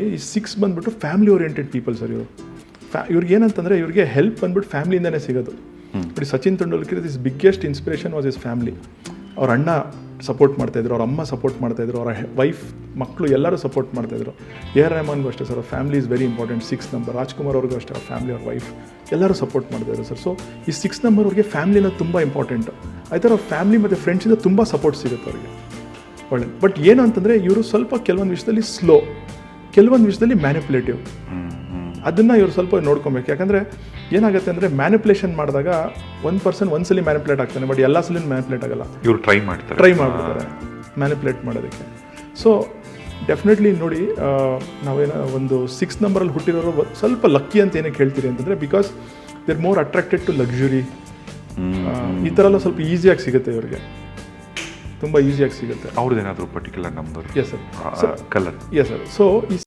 ಈ ಸಿಕ್ಸ್ ಬಂದ್ಬಿಟ್ಟು family oriented people sir ಇವರು. ಫ್ಯಾ ಇವ್ರಿಗೆ ಏನಂತಂದರೆ ಇವ್ರಿಗೆ ಹೆಲ್ಪ್ ಬಂದ್ಬಿಟ್ಟು ಫ್ಯಾಮಿಲಿಯಿಂದನೇ ಸಿಗೋದು. But Sachin Tendulkar is biggest inspiration was is family ಅವ್ರ ಅಣ್ಣ ಸಪೋರ್ಟ್ ಮಾಡ್ತಾಯಿದ್ರು ಅವ್ರ ಅಮ್ಮ ಸಪೋರ್ಟ್ ಮಾಡ್ತಾಯಿದ್ರು ಅವರ ವೈಫ್ ಮಕ್ಕಳು ಎಲ್ಲರೂ ಸಪೋರ್ಟ್ ಮಾಡ್ತಾಯಿದ್ರು ಎ ಆರ್ ರೆಹಮಾನ್ಗೂ ಅಷ್ಟೇ sir family is very important six number Rajkumar ಅವ್ರಿಗೂ ಅಷ್ಟೇ ಅವ್ರ ಫ್ಯಾಮಿಲಿ ಅವ್ರ ವೈಫ್ ಎಲ್ಲರೂ ಸಪೋರ್ಟ್ ಮಾಡ್ತಾಯಿದ್ರು ಸರ್ ಸೊ ಈ ಸಿಕ್ಸ್ ನಂಬರ್ ಅವ್ರಿಗೆ ಫ್ಯಾಮಿಲಿನ ತುಂಬ ಇಂಪಾರ್ಟೆಂಟ್ ಆ ಅವ್ರ ಫ್ಯಾಮಿಲಿ ಮತ್ತು ಫ್ರೆಂಡ್ಸಿಂದ ತುಂಬ ಸಪೋರ್ಟ್ ಸಿಗುತ್ತೆ ಅವ್ರಿಗೆ. ಒಳ್ಳೆ ಬಟ್ ಏನು ಅಂತಂದರೆ ಇವರು ಸ್ವಲ್ಪ ಕೆಲವೊಂದು ವಿಷಯದಲ್ಲಿ ಸ್ಲೋ ಕೆಲವೊಂದು ವಿಷಯದಲ್ಲಿ ಮ್ಯಾನಿಪುಲೇಟಿವ್ ಅದನ್ನು ಇವರು ಸ್ವಲ್ಪ ನೋಡ್ಕೊಬೇಕು. ಯಾಕಂದರೆ ಏನಾಗುತ್ತೆ ಅಂದರೆ ಮ್ಯಾನಿಪುಲೇಷನ್ ಮಾಡಿದಾಗ ಒಂದು ಪರ್ಸನ್ ಒಂದ್ಸಲಿ ಮ್ಯಾನಿಪುಲೇಟ್ ಆಗ್ತಾನೆ ಬಟ್ ಎಲ್ಲ ಸಲ ಮ್ಯಾನಿಪುಲೇಟ್ ಆಗಲ್ಲ. ಇವ್ರು ಟ್ರೈ ಮಾಡ್ತಾರೆ. ಟ್ರೈ ಮಾಡ್ತಾರೆ ಮ್ಯಾನಿಪುಲೇಟ್ ಮಾಡೋದಕ್ಕೆ. ಸೊ ಡೆಫಿನೆಟ್ಲಿ ನೋಡಿ ನಾವೇನೋ ಒಂದು ಸಿಕ್ಸ್ ನಂಬರಲ್ಲಿ ಹುಟ್ಟಿರೋರು ಸ್ವಲ್ಪ ಲಕ್ಕಿ ಅಂತ ಏನಕ್ಕೆ ಹೇಳ್ತೀರಿ ಅಂತಂದರೆ because there more attracted to luxury ಈ ಥರ ಎಲ್ಲ ಸ್ವಲ್ಪ ಈಸಿಯಾಗಿ ಸಿಗುತ್ತೆ ಇವ್ರಿಗೆ. ತುಂಬ ಈಸಿಯಾಗಿ ಸಿಗುತ್ತೆ. ಅವ್ರದ್ದೇನಾದ್ರು particular number yes sir colour yes sir so ಈ